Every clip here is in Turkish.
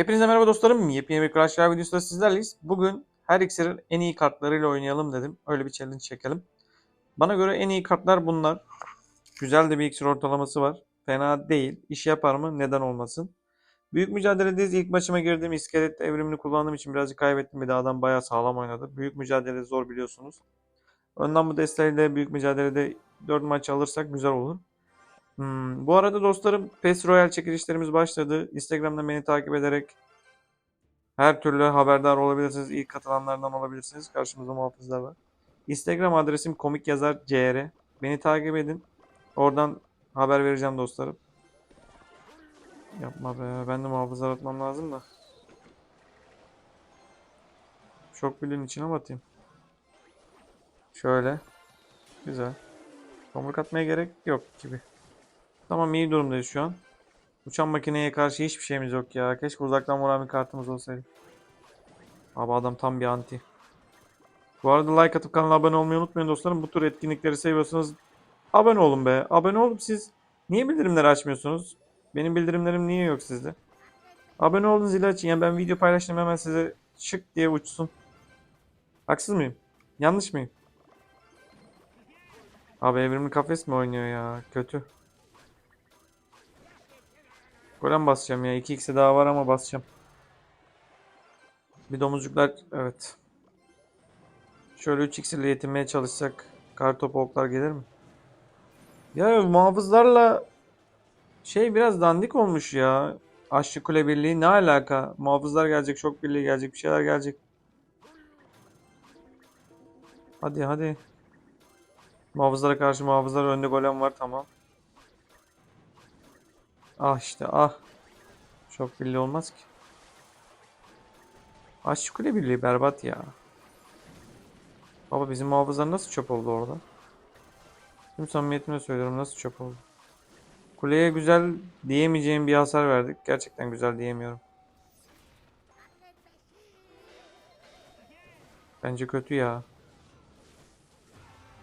Hepinize merhaba dostlarım. Yepyeni bir Crash Royale videosunda sizlerleyiz. Bugün her iksirin en iyi kartlarıyla oynayalım dedim. Öyle bir challenge çekelim. Bana göre en iyi kartlar bunlar. Güzel de bir iksir ortalaması var. Fena değil. İş yapar mı? Neden olmasın? Büyük mücadeledeyiz. İlk maçıma girdim. İskelet evrimini kullandığım için birazcık kaybettim. Bir de adam bayağı sağlam oynadı. Büyük mücadele zor biliyorsunuz. Önden bu desteğiyle büyük mücadelede 4 maç alırsak güzel olur. Hmm, bu arada dostlarım PES Royal çekilişlerimiz başladı. Instagram'da beni takip ederek her türlü haberdar olabilirsiniz. İlk katılanlardan olabilirsiniz. Karşımızda muhafızlar var. Instagram adresim komik yazar cr. Beni takip edin. Oradan haber vereceğim dostlarım. Yapma be. Ben de muhafızlar atmam lazım da. Çok bilin içine mi atayım? Şöyle. Güzel. Tomruk atmaya gerek yok gibi. Tamam iyi durumdayız şu an. Uçan makineye karşı hiçbir şeyimiz yok ya. Keşke uzaktan vuran bir kartımız olsaydı. Abi adam tam bir anti. Bu arada like atıp kanala abone olmayı unutmayın dostlarım. Bu tür etkinlikleri seviyorsanız abone olun be. Abone olup siz niye bildirimleri açmıyorsunuz? Benim bildirimlerim niye yok sizde? Abone olun zili açın. Yani ben video paylaştım hemen size şık diye uçsun. Haksız mıyım? Yanlış mıyım? Abi evrimli kafes mi oynuyor ya? Kötü. Golem basacağım ya. 2x'e daha var ama basacağım. Bir domuzcuklar evet. Şöyle 3x ile yetinmeye çalışsak kartopu oklar gelir mi? Ya muhafızlarla şey biraz dandik olmuş ya. Aşçı Kule Birliği ne alaka? Muhafızlar gelecek, şok birliği gelecek, bir şeyler gelecek. Hadi hadi. Muhafızlara karşı muhafızlar önde golem var tamam. Ah işte ah. Çok birliği olmaz ki. Aşçı Kule Birliği berbat ya. Baba bizim muhafızlar nasıl çöp oldu orada? Tüm samimiyetimle söylüyorum nasıl çöp oldu? Kuleye güzel diyemeyeceğim bir hasar verdik. Gerçekten güzel diyemiyorum. Bence kötü ya.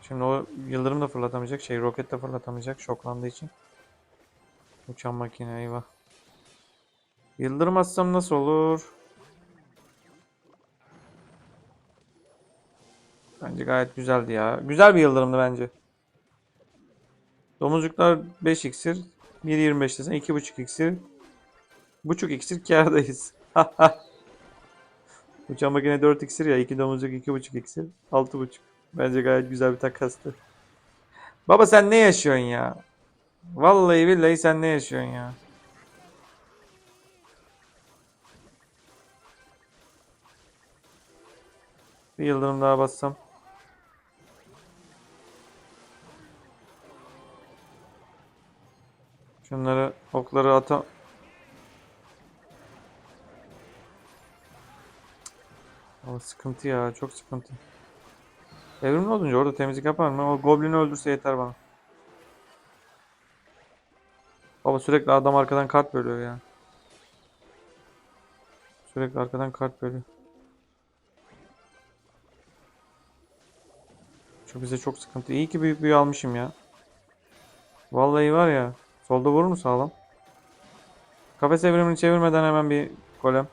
Şimdi o yıldırım da fırlatamayacak. Şey roket de fırlatamayacak şoklandığı için. Uçan makine eyvah. Yıldırım atsam nasıl olur? Bence gayet güzeldi ya. Güzel bir yıldırımdı bence. Domuzcuklar 5 iksir. 1.25 desen 2.5 iksir. Buçuk iksir kârdayız. Uçan makine 4 iksir ya. 2 domuzcuk 2.5 iksir. 6.5. Bence gayet güzel bir takastı. Baba sen ne yaşıyorsun ya? Vallahi billahi sen ne yaşıyorsun ya? Bir yıldırım daha bassam. Şunları okları ata Ama sıkıntı ya çok sıkıntı. Evrimli olunca orada temizlik yapar mı? O goblini öldürse yeter bana. Baba sürekli adam arkadan kart bölüyor ya. Sürekli arkadan kart bölüyor. Şu bize çok sıkıntı. İyi ki büyük büyü almışım ya. Vallahi var ya. Solda vurur mu sağlam? Kafes evrimini çevirmeden hemen bir golem.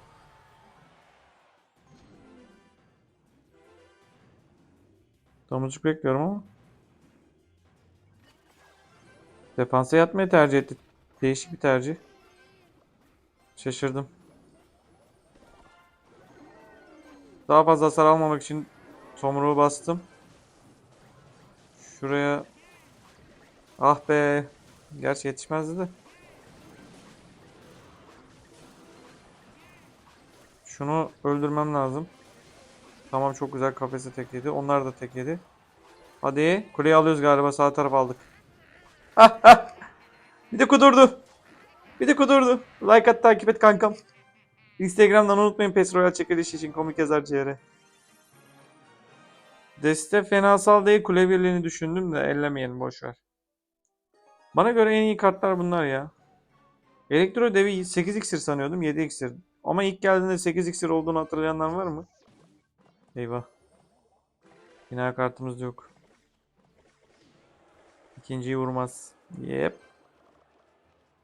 Domuzcuk bekliyorum ama. Defansa yatmayı tercih etti. Değişik bir tercih. Şaşırdım. Daha fazla hasar almamak için tomruğu bastım. Şuraya Ah be. Gerçi yetişmezdi de. Şunu öldürmem lazım. Tamam çok güzel kafese tek yedi. Onlar da tek yedi. Hadi. Kuleyi alıyoruz galiba. Sağ taraf aldık. Bir de kudurdu. Bir de kudurdu. Like at takip et kankam. Instagram'dan unutmayın PES Royal çekiliş için komik yazar CR. Deste fenasal değil kule birliğini düşündüm de ellemeyelim boşver. Bana göre en iyi kartlar bunlar ya. Elektro devi 8 iksir sanıyordum 7 iksir. Ama ilk geldiğinde 8 iksir olduğunu hatırlayanlar var mı? Eyvah. Bina kartımız yok. İkinciyi vurmaz. Yep.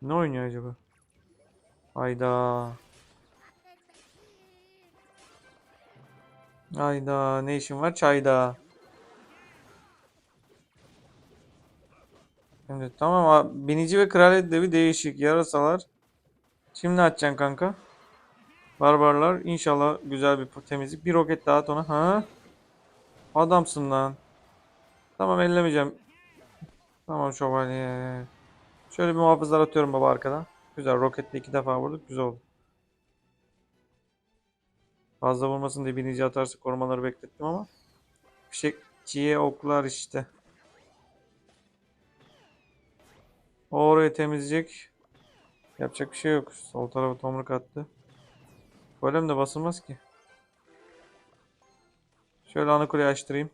Ne oynuyor acaba? Hayda. Hayda ne işin var çayda. Şimdi tamam abi. Binici ve kraliyet devi değişik yarasalar. Şimdi ne açacaksın kanka. Barbarlar inşallah güzel bir temizlik. Bir roket daha at ona. Ha? Adamsın lan. Tamam ellemeyeceğim. Tamam şövalye. Şöyle bir muhafızlar atıyorum baba arkadan. Güzel roketle iki defa vurduk. Güzel oldu. Fazla vurmasın diye binici atarsa korumaları beklettim ama. Fişekçiye oklar işte. Orayı temizleyecek. Yapacak bir şey yok. Sol tarafa tomruk attı. Golem de basılmaz ki. Şöyle ana kuleyi açtırayım.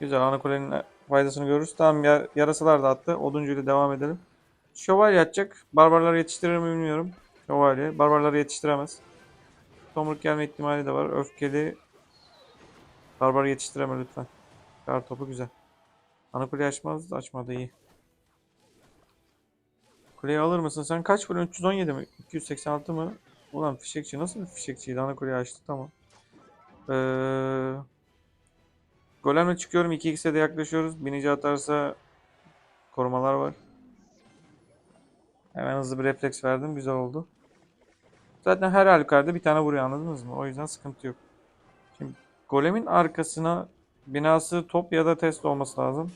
Güzel ana kulenin faydasını görürüz. Tamam ya, yarasalar da attı. Oduncu ile devam edelim. Şövalye atacak. Barbarları yetiştirir mi bilmiyorum. Şövalye. Barbarları yetiştiremez. Tomruk gelme ihtimali de var. Öfkeli. Barbar yetiştireme lütfen. Kar topu güzel. Ana kuleyi açmaz. Açmadı iyi. Kuleyi alır mısın? Sen kaç vuruyorsun? 317 mi? 286 mı? Ulan fişekçi nasıl bir fişekçiydi? Ana kuleyi açtı tamam. Ee, golemle çıkıyorum. 2x'e de yaklaşıyoruz. Binici atarsa korumalar var. Hemen hızlı bir refleks verdim. Güzel oldu. Zaten her halükarda bir tane vuruyor anladınız mı? O yüzden sıkıntı yok. Şimdi golemin arkasına binası top ya da test olması lazım.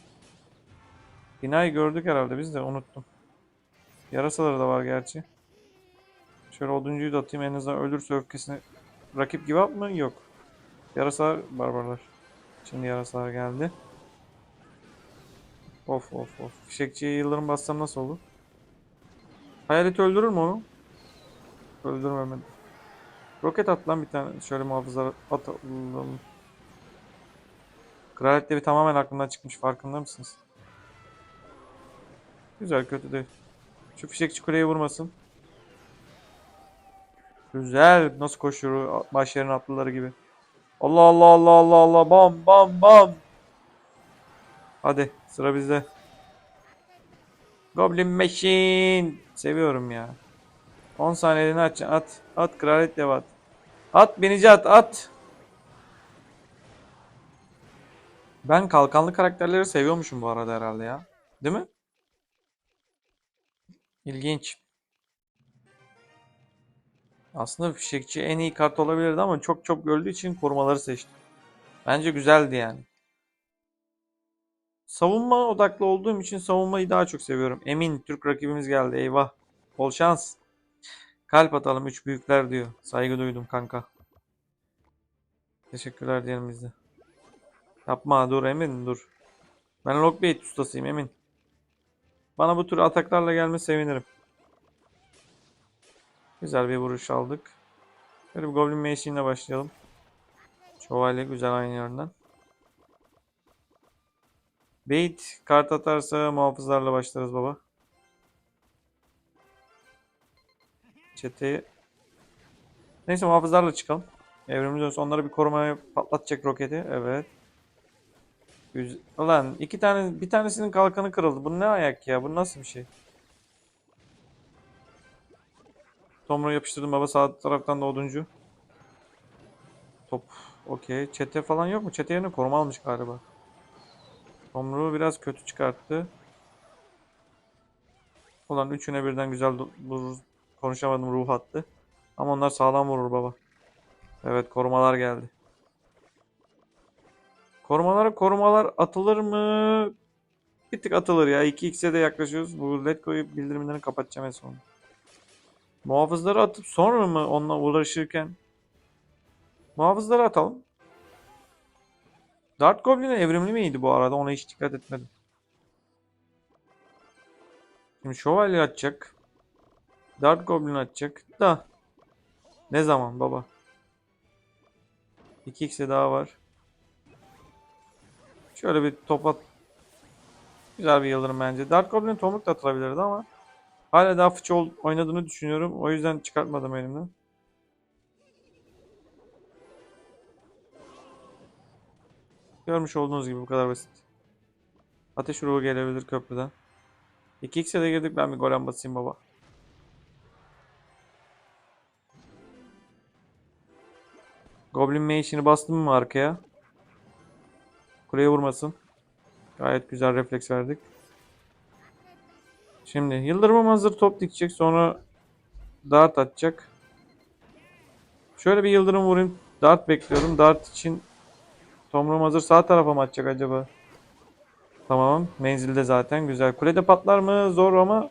Binayı gördük herhalde biz de unuttum. Yarasaları da var gerçi. Şöyle oduncuyu da atayım en azından ölürse öfkesini. Rakip up mı? Yok. Yarasalar barbarlar. Şimdi yarasalar geldi. Of of of. Fişekçiye yıldırım bassam nasıl olur? Hayalet öldürür mü onu? Öldürmemedi. Roket at lan bir tane. Şöyle muhafızlar atalım. Kraliyet devi tamamen aklımdan çıkmış. Farkında mısınız? Güzel kötü değil. Şu fişekçi kuleye vurmasın. Güzel. Nasıl koşuyor baş yerin atlıları gibi. Allah Allah Allah Allah Allah. Bam bam bam. Hadi sıra bizde. Goblin Machine. Seviyorum ya. 10 saniyeliğini aç. At. At kraliyet dev at. At binici at. At. Ben kalkanlı karakterleri seviyormuşum bu arada herhalde ya. Değil mi? İlginç. Aslında fişekçi en iyi kart olabilirdi ama çok çok öldüğü için korumaları seçtim. Bence güzeldi yani. Savunma odaklı olduğum için savunmayı daha çok seviyorum. Emin Türk rakibimiz geldi. Eyvah. Bol şans. Kalp atalım. Üç büyükler diyor. Saygı duydum kanka. Teşekkürler diyelim biz de. Yapma dur Emin dur. Ben Lockbait ustasıyım Emin. Bana bu tür ataklarla gelme sevinirim. Güzel bir vuruş aldık. Şöyle bir Goblin Machine'le başlayalım. Şövalye güzel aynı yerden. Bait kart atarsa muhafızlarla başlarız baba. Çeteye. Neyse muhafızlarla çıkalım. Evrimiz dönsün. Onlara bir korumaya patlatacak roketi. Evet. Güzel. Ulan iki tane bir tanesinin kalkanı kırıldı. Bu ne ayak ya? Bu nasıl bir şey? Tomru yapıştırdım baba sağ taraftan da oduncu. Top. Okey. Çete falan yok mu? Çete yerine koruma almış galiba. Tomru biraz kötü çıkarttı. Ulan üçüne birden güzel. Konuşamadım ruh attı. Ama onlar sağlam vurur baba. Evet korumalar geldi. Korumalara korumalar atılır mı? Bir tık atılır ya. 2x'e de yaklaşıyoruz. Bu led koyup bildirimlerini kapatacağım en son. Muhafızları atıp sonra mı onunla uğraşırken? Muhafızları atalım. Dart Goblin'e evrimli miydi bu arada? Ona hiç dikkat etmedim. Şimdi şövalye atacak. Dart Goblin atacak. Da. Ne zaman baba? 2x'e daha var. Şöyle bir top at. Güzel bir yıldırım bence. Dart Goblin tomruk da atılabilirdi ama hala daha fıçı oynadığını düşünüyorum. O yüzden çıkartmadım elimden. Görmüş olduğunuz gibi bu kadar basit. Ateş ruhu gelebilir köprüden. 2x'e de girdik ben bir golem basayım baba. Goblin Mage'ini bastım mı arkaya? Kuleye vurmasın. Gayet güzel refleks verdik. Şimdi Yıldırım'ım hazır top dikecek. Sonra dart atacak. Şöyle bir Yıldırım vurayım. Dart bekliyorum. Dart için Tomrum hazır. Sağ tarafa mı atacak acaba? Tamam. Menzilde zaten. Güzel. Kulede patlar mı? Zor ama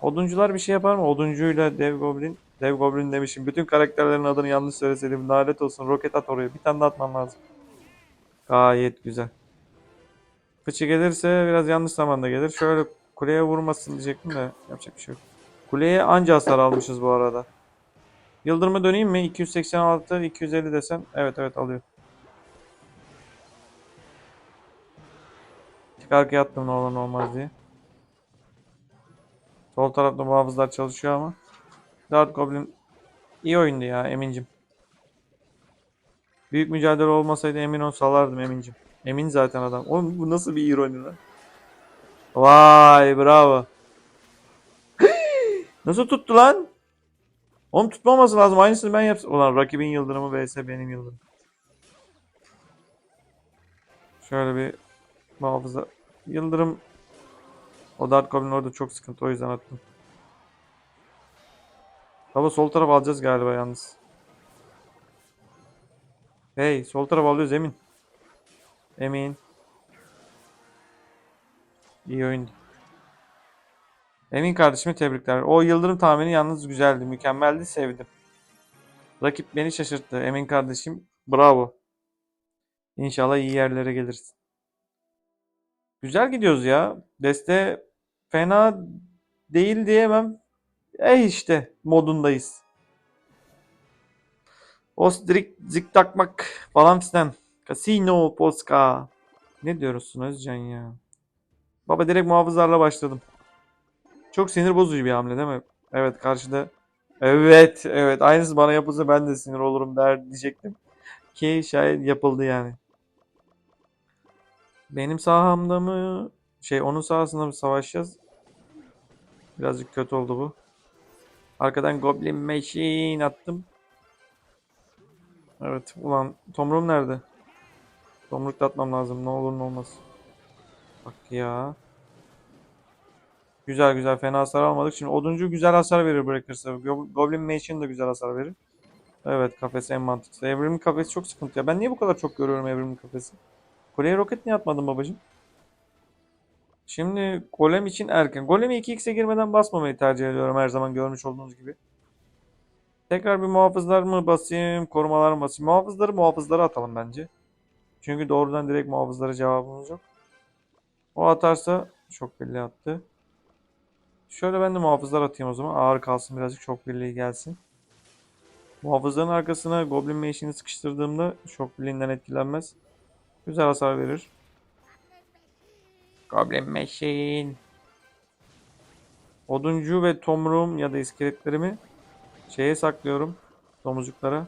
Oduncular bir şey yapar mı? Oduncuyla Dev Goblin. Dev Goblin demişim. Bütün karakterlerin adını yanlış söyleseydim. Lanet olsun. Roket at oraya. Bir tane de atman lazım. Gayet güzel. Fıçı gelirse biraz yanlış zamanda gelir. Şöyle kuleye vurmasın diyecektim de yapacak bir şey yok. Kuleye anca hasar almışız bu arada. Yıldırım'a döneyim mi? 286, 250 desem. Evet evet alıyor. Tek arkaya attım ne olur ne olmaz diye. Sol tarafta muhafızlar çalışıyor ama. Dart Goblin iyi oyundu ya Emin'cim. Büyük mücadele olmasaydı emin ol salardım Emin'cim. Emin zaten adam. Oğlum bu nasıl bir ironi lan? Vay bravo. nasıl tuttu lan? Oğlum tutmaması lazım. Aynısını ben yapsam. Ulan rakibin yıldırımı vs benim yıldırım. Şöyle bir muhafıza. Yıldırım o Dart Goblin orada çok sıkıntı o yüzden attım. Baba sol taraf alacağız galiba yalnız. Hey sol taraf alıyoruz Emin. Emin. İyi oyundu. Emin kardeşime tebrikler. O yıldırım tahmini yalnız güzeldi. Mükemmeldi. Sevdim. Rakip beni şaşırttı. Emin kardeşim. Bravo. İnşallah iyi yerlere gelirsin. Güzel gidiyoruz ya. Deste fena değil diyemem. Eh işte modundayız. Ostrik zik takmak falan filan. Casino Polska. Ne diyorsun Özcan ya? Baba direkt muhafızlarla başladım. Çok sinir bozucu bir hamle değil mi? Evet karşıda. Evet evet aynısı bana yapılsa ben de sinir olurum der diyecektim. Ki şayet yapıldı yani. Benim sahamda mı? Şey onun sahasında mı savaşacağız? Birazcık kötü oldu bu. Arkadan Goblin Machine attım. Evet ulan Tomrum nerede? Tomruk da atmam lazım ne olur ne olmaz. Bak ya. Güzel güzel fena hasar almadık. Şimdi oduncu güzel hasar verir bırakırsa. Go- Goblin Machine de güzel hasar verir. Evet kafesi en mantıklı. Evrimli kafesi çok sıkıntı ya. Ben niye bu kadar çok görüyorum evrimli kafesi? Kuleye roket niye atmadın babacığım? Şimdi golem için erken. Golemi 2x'e girmeden basmamayı tercih ediyorum her zaman görmüş olduğunuz gibi. Tekrar bir muhafızlar mı basayım, korumalar mı basayım? Muhafızları muhafızlara atalım bence. Çünkü doğrudan direkt muhafızlara cevabımız yok. O atarsa çok belli attı. Şöyle ben de muhafızlar atayım o zaman. Ağır kalsın birazcık çok birliği gelsin. Muhafızların arkasına Goblin Mage'ini sıkıştırdığımda şok birliğinden etkilenmez. Güzel hasar verir. Goblin Machine. Oduncu ve tomruğum ya da iskeletlerimi şeye saklıyorum. Domuzcuklara.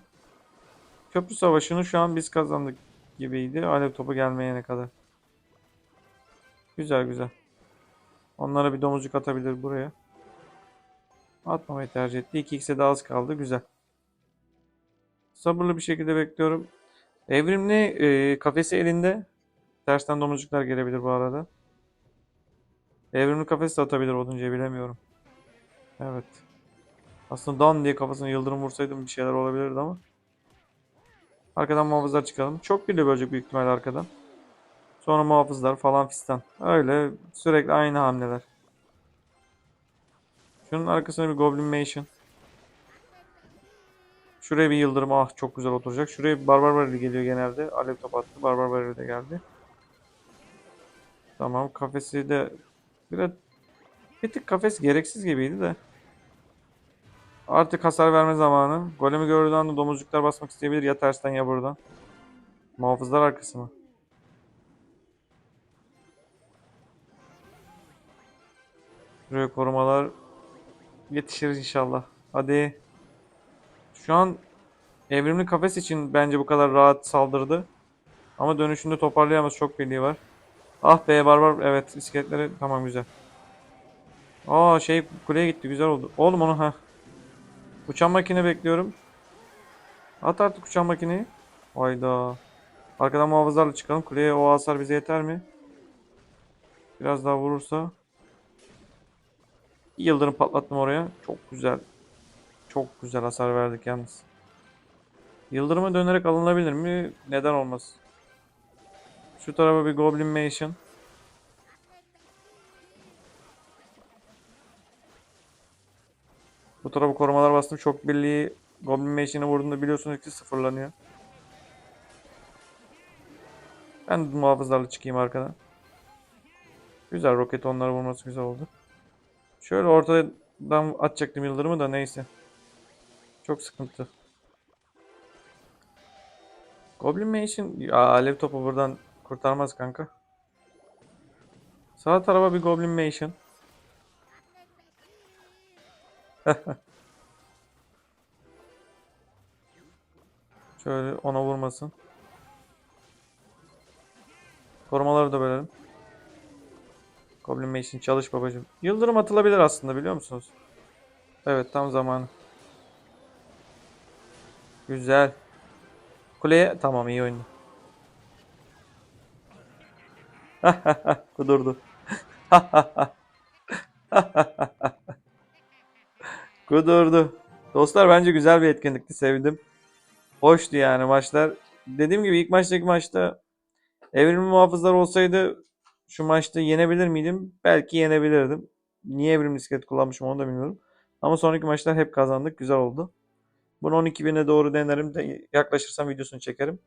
Köprü savaşını şu an biz kazandık gibiydi. Alev topu gelmeyene kadar. Güzel güzel. Onlara bir domuzcuk atabilir buraya. Atmamayı tercih etti. 2x'e daha az kaldı. Güzel. Sabırlı bir şekilde bekliyorum. Evrimli e, kafesi elinde. Tersten domuzcuklar gelebilir bu arada. Evrimli kafesi de atabilir oduncuya bilemiyorum. Evet. Aslında dan diye kafasına yıldırım vursaydım bir şeyler olabilirdi ama. Arkadan muhafızlar çıkalım. Çok birli bölecek büyük ihtimalle arkadan. Sonra muhafızlar falan fistan. Öyle sürekli aynı hamleler. Şunun arkasına bir Goblin Mation. Şuraya bir yıldırım. Ah çok güzel oturacak. Şuraya bir Barbar Barrel geliyor genelde. Alev top attı. Barbar Barrel de geldi. Tamam. Kafesi de biraz bir tık kafes gereksiz gibiydi de. Artık hasar verme zamanı. Golemi gördüğü anda domuzcuklar basmak isteyebilir. Ya tersten ya buradan. Muhafızlar arkası mı? Şuraya korumalar yetişir inşallah. Hadi. Şu an evrimli kafes için bence bu kadar rahat saldırdı. Ama dönüşünde toparlayamaz çok birliği var. Ah be barbar evet iskeletleri tamam güzel. Aa şey kuleye gitti güzel oldu. Oğlum onu ha. Uçan makine bekliyorum. At artık uçan makineyi. Hayda. Arkadan muhafızlarla çıkalım. Kuleye o hasar bize yeter mi? Biraz daha vurursa. Bir yıldırım patlattım oraya. Çok güzel. Çok güzel hasar verdik yalnız. Yıldırıma dönerek alınabilir mi? Neden olmaz? Şu tarafa bir Goblin Mation. Bu tarafa korumalar bastım. Çok birliği Goblin Mation'ı vurduğunda biliyorsunuz ki sıfırlanıyor. Ben muhafızlarla çıkayım arkadan. Güzel roket onları vurması güzel oldu. Şöyle ortadan atacaktım yıldırımı da neyse. Çok sıkıntı. Goblin ya alev topu buradan kurtarmaz kanka. Sağ tarafa bir Goblin Mation. Şöyle ona vurmasın. Korumaları da bölelim. Goblin Mation çalış babacım. Yıldırım atılabilir aslında biliyor musunuz? Evet tam zamanı. Güzel. Kuleye tamam iyi oyundu. Kudurdu. Kudurdu. Dostlar bence güzel bir etkinlikti. Sevdim. Hoştu yani maçlar. Dediğim gibi ilk maçtaki maçta evrimli muhafızlar olsaydı şu maçta yenebilir miydim? Belki yenebilirdim. Niye evrimli iskelet kullanmışım onu da bilmiyorum. Ama sonraki maçlar hep kazandık. Güzel oldu. Bunu 12.000'e doğru denerim. De yaklaşırsam videosunu çekerim.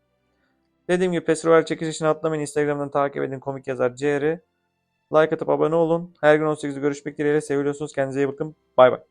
Dediğim gibi PES Royal çekilişini atlamayın. Instagram'dan takip edin. Komik yazar CR. Like atıp abone olun. Her gün 18'de görüşmek dileğiyle. Seviyorsunuz. Kendinize iyi bakın. Bay bay.